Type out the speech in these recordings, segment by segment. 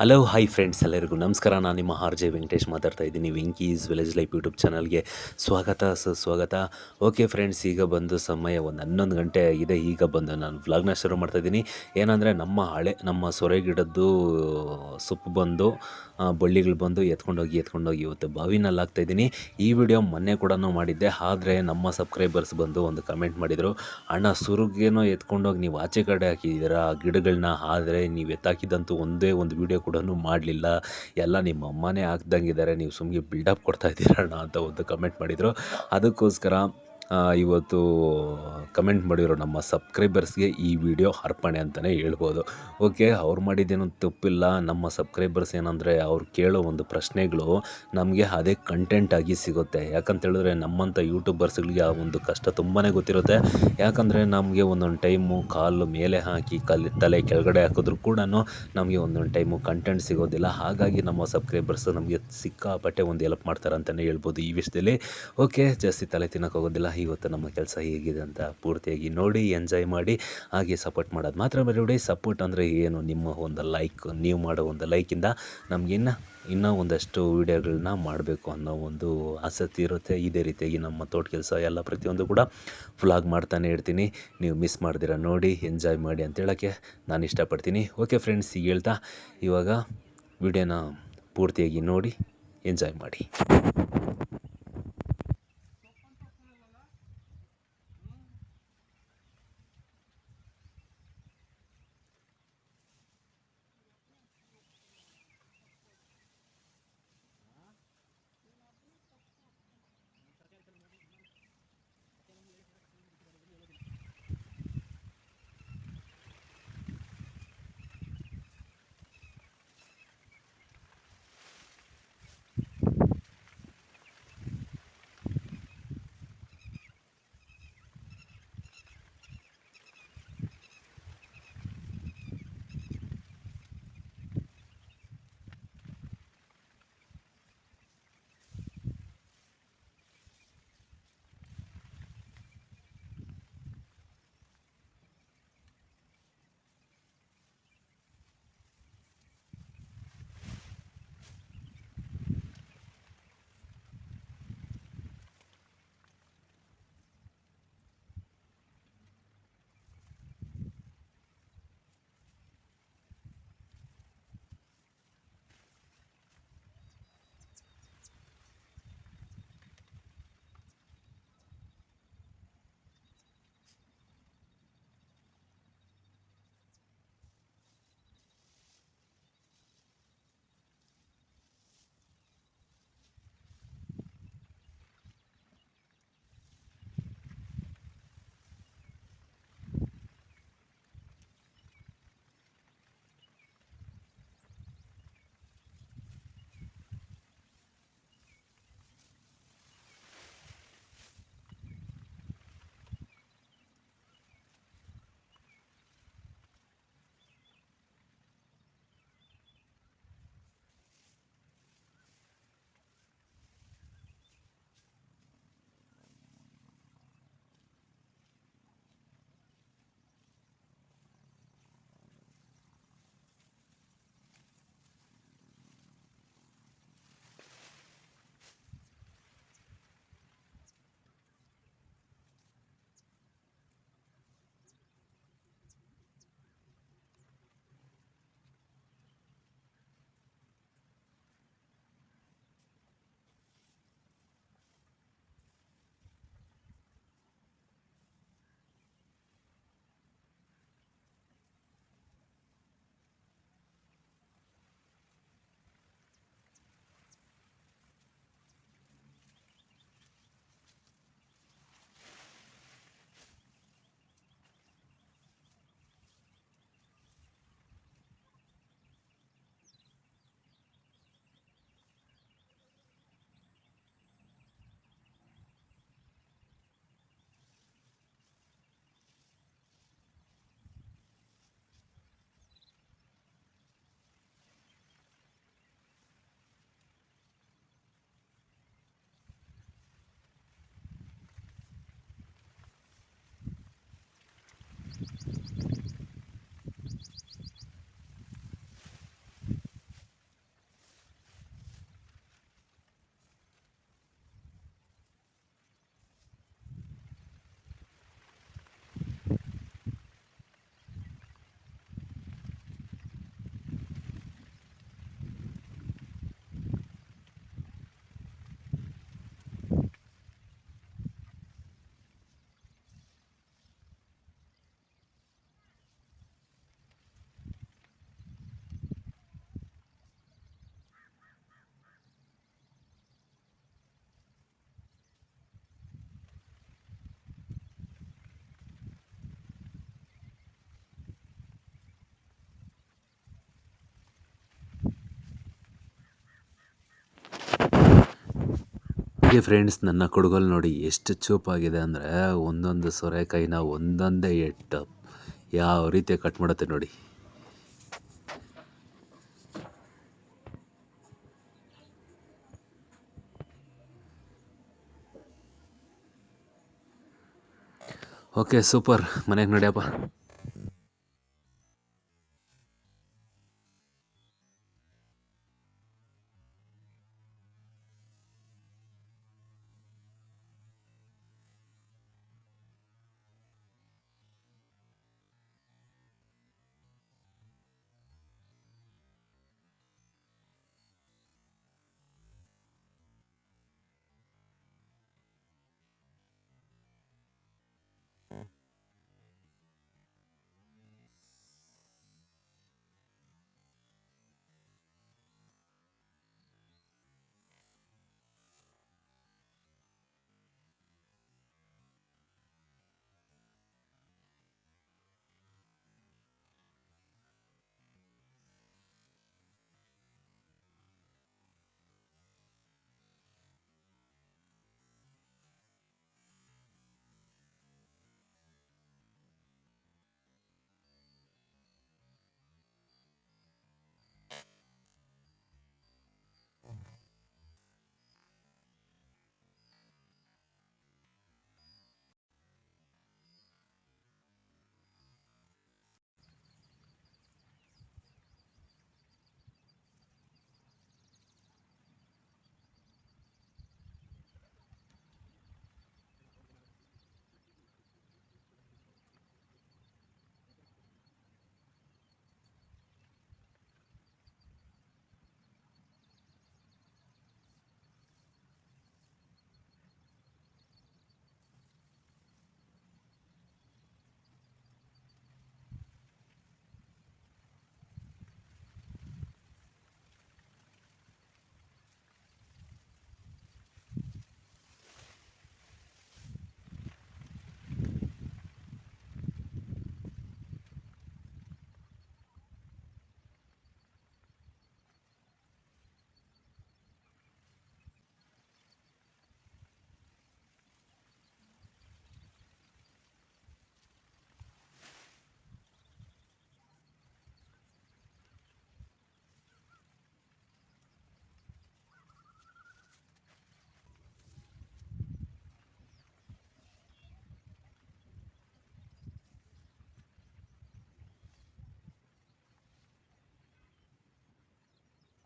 Hello hi friends ಎಲ್ಲರಿಗೂ ನಮಸ್ಕಾರ. ನಾನು ನಿಮ್ಮ ಆರ್ ಜೆ ವೆಂಕಟೇಶ್ ಮಾತಾಡ್ತಾ ಇದ್ದೀನಿ. ವೆಂಕೀಸ್ ವಿಲೇಜ್ ಲೈಫ್ ಯೂಟ್ಯೂಬ್ ಚಾನಲ್ಗೆ ಸ್ವಾಗತ ಸ್ವಾಗತ ಓಕೆ ಫ್ರೆಂಡ್ಸ್ ಈಗ ಬಂದು ಸಮಯ ಒಂದು ಹನ್ನೊಂದು ಗಂಟೆ ಇದೆ ಈಗ ಬಂದು ನಾನು ವ್ಲಾಗ್ನ ಶುರು ಮಾಡ್ತಾ ಇದ್ದೀನಿ. ಏನಂದರೆ, ನಮ್ಮ ಹಳೆ, ನಮ್ಮ ಸೊರೆ ಗಿಡದ್ದು ಸೊಪ್ಪು ಬಂದು ಬಳ್ಳಿಗಳು ಬಂದು ಎತ್ಕೊಂಡೋಗಿ ಎತ್ಕೊಂಡೋಗಿ ಇವತ್ತು ಬಾವಿನಲ್ಲಿ ಹಾಕ್ತಾಯಿದ್ದೀನಿ ಈ ವಿಡಿಯೋ ಮೊನ್ನೆ ಕೂಡ ಮಾಡಿದ್ದೆ. ಆದರೆ, ನಮ್ಮ ಸಬ್ಸ್ಕ್ರೈಬರ್ಸ್ ಬಂದು ಒಂದು ಕಮೆಂಟ್ ಮಾಡಿದರು, ಅಣ್ಣ, ಸುರುಗೇನೋ ಎತ್ಕೊಂಡೋಗಿ ನೀವು ಆಚೆ ಕಡೆ ಹಾಕಿದ್ದೀರಾ ಗಿಡಗಳನ್ನ ಆದರೆ, ನೀವು ಎತ್ತಾಕಿದ್ದಂತೂ ಒಂದೇ ಒಂದು ವಿಡಿಯೋ ಕೂಡ ಮಾಡಲಿಲ್ಲ. ಎಲ್ಲ ನಿಮ್ಮ ಅಮ್ಮನೇ ಹಾಕ್ದಂಗಿದ್ದಾರೆ ನೀವು ಸುಮ್ಮನೆ ಬಿಲ್ಡಪ್ ಕೊಡ್ತಾ ಇದ್ದೀರಣ್ಣ ಅಂತ ಒಂದು ಕಮೆಂಟ್ ಮಾಡಿದರು. ಅದಕ್ಕೋಸ್ಕರ ಇವತ್ತು ಕಮೆಂಟ್ ಮಾಡಿರೋ ನಮ್ಮ ಸಬ್ಸ್ಕ್ರೈಬರ್ಸ್ಗೆ ಈ ವಿಡಿಯೋ ಅರ್ಪಣೆ ಅಂತಲೇ ಹೇಳ್ಬೋದು. ಓಕೆ, ಅವ್ರು ಮಾಡಿದ್ದೇನು ತಪ್ಪಿಲ್ಲ. ನಮ್ಮ ಸಬ್ಸ್ಕ್ರೈಬರ್ಸ್ ಏನಂದರೆ ಅವ್ರು ಕೇಳೋ ಒಂದು ಪ್ರಶ್ನೆಗಳು ನಮಗೆ ಅದೇ ಕಂಟೆಂಟ್ ಆಗಿ ಸಿಗುತ್ತೆ. ಯಾಕಂತೇಳಿದ್ರೆ ನಮ್ಮಂಥ ಯೂಟ್ಯೂಬರ್ಸ್ಗಳಿಗೆ ಆ ಒಂದು ಕಷ್ಟ ತುಂಬಾ ಗೊತ್ತಿರುತ್ತೆ. ಯಾಕಂದರೆ ನಮಗೆ ಒಂದೊಂದು ಟೈಮು ಕಾಲು ಮೇಲೆ ಹಾಕಿ ಕಲ್ಲಿ ತಲೆ ಕೆಳಗಡೆ ಹಾಕಿದ್ರು ಕೂಡ ನಮಗೆ ಒಂದೊಂದು ಟೈಮು ಕಂಟೆಂಟ್ ಸಿಗೋದಿಲ್ಲ. ಹಾಗಾಗಿ ನಮ್ಮ ಸಬ್ಸ್ಕ್ರೈಬರ್ಸ್ ನಮಗೆ ಸಿಕ್ಕಾಪಟ್ಟೆ ಒಂದು ಹೆಲ್ಪ್ ಮಾಡ್ತಾರೆ ಅಂತಲೇ ಹೇಳ್ಬೋದು ಈ ವಿಷಯದಲ್ಲಿ. ಓಕೆ, ಜಾಸ್ತಿ ತಲೆ ತಿನ್ನೋಕೆ ಹೋಗೋದಿಲ್ಲ ಇವತ್ತು ನಮ್ಮ ಕೆಲಸ ಹೇಗಿದೆ ಅಂತ ಪೂರ್ತಿಯಾಗಿ ನೋಡಿ ಎಂಜಾಯ್ ಮಾಡಿ, ಹಾಗೆ ಸಪೋರ್ಟ್ ಮಾಡೋದು ಮಾತ್ರ ಬರೋಡಿ ಸಪೋರ್ಟ್ ಅಂದರೆ ಏನು? ನಿಮ್ಮ ಒಂದು ಲೈಕ್ ನೀವು ಮಾಡೋ ಒಂದು ಲೈಕಿಂದ ನಮಗಿನ್ನ ಇನ್ನೂ ಒಂದಷ್ಟು ವೀಡಿಯೋಗಳನ್ನ ಮಾಡಬೇಕು ಅನ್ನೋ ಒಂದು ಆಸಕ್ತಿ ಇರುತ್ತೆ. ಇದೇ ರೀತಿಯಾಗಿ ನಮ್ಮ ತೋಟ ಕೆಲಸ ಎಲ್ಲ ಪ್ರತಿಯೊಂದು ಕೂಡ ಫ್ಲಾಗ್ ಮಾಡ್ತಾನೆ ಇರ್ತೀನಿ. ನೀವು ಮಿಸ್ ಮಾಡ್ದಿರ ನೋಡಿ ಎಂಜಾಯ್ ಮಾಡಿ ಅಂತ ಹೇಳೋಕ್ಕೆ ನಾನು ಇಷ್ಟಪಡ್ತೀನಿ. ಓಕೆ ಫ್ರೆಂಡ್ಸ್ ಈಗ ಹೇಳ್ತಾ ಇವಾಗ ವಿಡಿಯೋನ ಪೂರ್ತಿಯಾಗಿ ನೋಡಿ ಎಂಜಾಯ್ ಮಾಡಿ. ಹೀಗೆ ಫ್ರೆಂಡ್ಸ್ ನನ್ನ ಕೊಡುಗಲ್ ನೋಡಿ ಎಷ್ಟು ಚೂಪಾಗಿದೆ ಅಂದರೆ ಒಂದೊಂದು ಸೊರೆಕಾಯಿನ ಒಂದೊಂದೇ ಎಟ್ಟು ಯಾವ ರೀತಿ ಕಟ್ ಮಾಡುತ್ತೆ ನೋಡಿ. ಓಕೆ ಸೂಪರ್ ಮನೆಗೆ ನಡಿಯಪ್ಪ.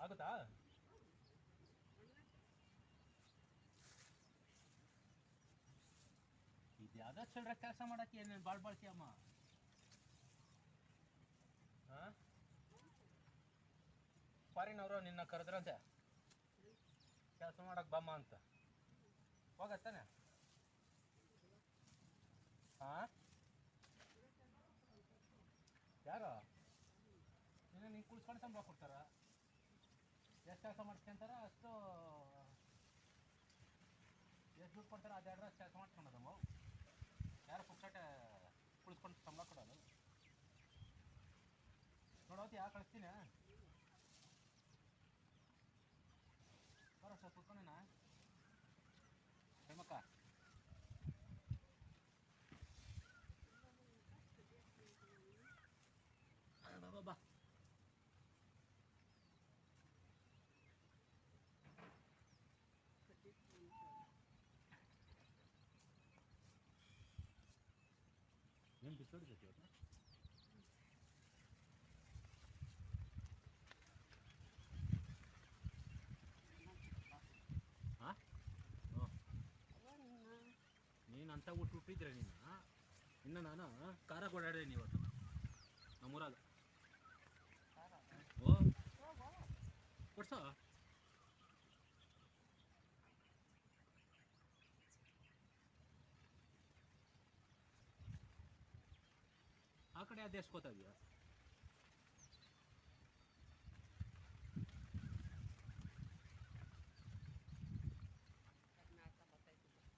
ಆಗುತ್ತಾ? ಇದು ಯಾವ್ದೋ ಚಿಲ್ಡ್ರ ಕೆಲಸ ಮಾಡಕ್ಕೆ ಏನೇನು ಬಾಳ್ ಬಾಳ್ತೀಯಮ್ಮ ಅಮ್ಮ? ಫಾರಿನವರು ನಿನ್ನ ಕರೆದ್ರಂತೆ. ಕೆಲಸ ಮಾಡಕ್ ಬಮ್ಮ ಅಂತ. ಹೋಗತ್ತಾನೆ ಹಾಂ ಯಾರೋ? ನಿನ್ನ ನೀನು ಕುಳ್ಸ್ಕೊಂಡು ಸಂಬಳ ಕೊಡ್ತಾರ? ಎಷ್ಟು ಕೆಲಸ ಮಾಡ್ಕೊಂತಾರ ಅಷ್ಟು ಎಷ್ಟು ದುಡ್ಡು ಕೊಡ್ತಾರೆ ಅದು ಎರಡ್ರ ಕೆಲಸ ಮಾಡ್ಕೊಂಡದಮ್ಮ ಯಾರು ಪುಕ್ಸಟ್ಟೆ ಕುಳಿಸ್ಕೊಂಡು ಸಂಬಳ ಕೊಡೋದು ನೋಡೋತಿ ಯಾ ಕಳಿಸ್ತೀನಿ? ಏನು ಬಿಸಿಲು ಜೊತೆ ಇವತ್ತು ಹಾಂ ನೀನು ಅಂತ ಊಟ ಹುಟ್ಟಿದ್ರೆ ನೀನು ಇನ್ನು ನಾನು ಖಾರ ಓಡಾಡಿದ್ದೀನಿ ಇವತ್ತು ನಮ್ಮೂರಾಗ ಓ ಕೊಡ್ಸೋ ಆ ಕಡೆ ಅದು ಎಸ್ಕೋತಾ ಇದೆಯಾ